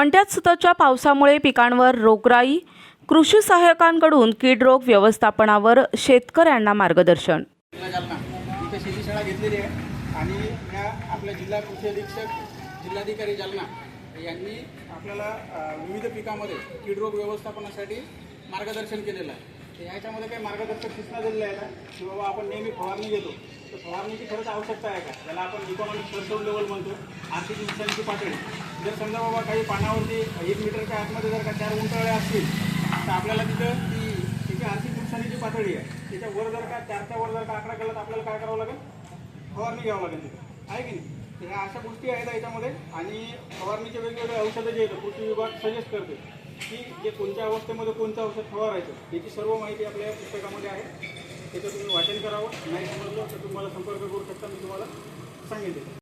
मंट्यात सततच्या पावसामुळे पिकांवर रोगराई कृषी सहाय्यकांकडून कीड रोग व्यवस्थापनावर शेतकऱ्यांना मार्गदर्शन. शेती शाळा घेतलेली आहे आणि या आपल्या जिल्हा कृषी अधीक्षक जिल्हाधिकारी जालना यांनी आपल्याला विविध पिकामध्ये कीड रोग व्यवस्थापनासाठी मार्गदर्शन केलेलं आहे. याच्यामध्ये काही मार्गदर्शक सूचना दिलेल्या आहेत की बाबा आपण नेहमी फवारणी घेतो. तर फवारणीची खरंच आवश्यकता आहे का? त्याला आपण इकॉनॉमिक थ्रेशोल्ड लेवल म्हणतो. आर्थिक नुकसानीची पातळी. जर समजा बाबा काही पानावरती एक मीटरच्या आतमध्ये जर का चार उंटळ्या असतील तर आपल्याला तिथं ती तिथे आर्थिक नुकसानीची पातळी आहे. त्याच्या वर जर का चारच्या वर जर का आकडा केला तर आपल्याला काय करावं लागेल? फवारणी घ्यावं लागेल तिथे. आहे की नाही? ह्या अशा गोष्टी आहेत याच्यामध्ये. आणि फवारणीचे वेगवेगळे औषधं जे आहेत कृषी विभाग सजेस्ट करते की जे कोणत्या अवस्थेमध्ये कोणतं औषध फवारायचं याची सर्व माहिती आपल्या पुस्तकामध्ये आहे. तिथं तुम्ही वाटेल करावं. नाही समजलं तर तुम्हाला संपर्क करू शकता मी तुम्हाला सांगेन ते.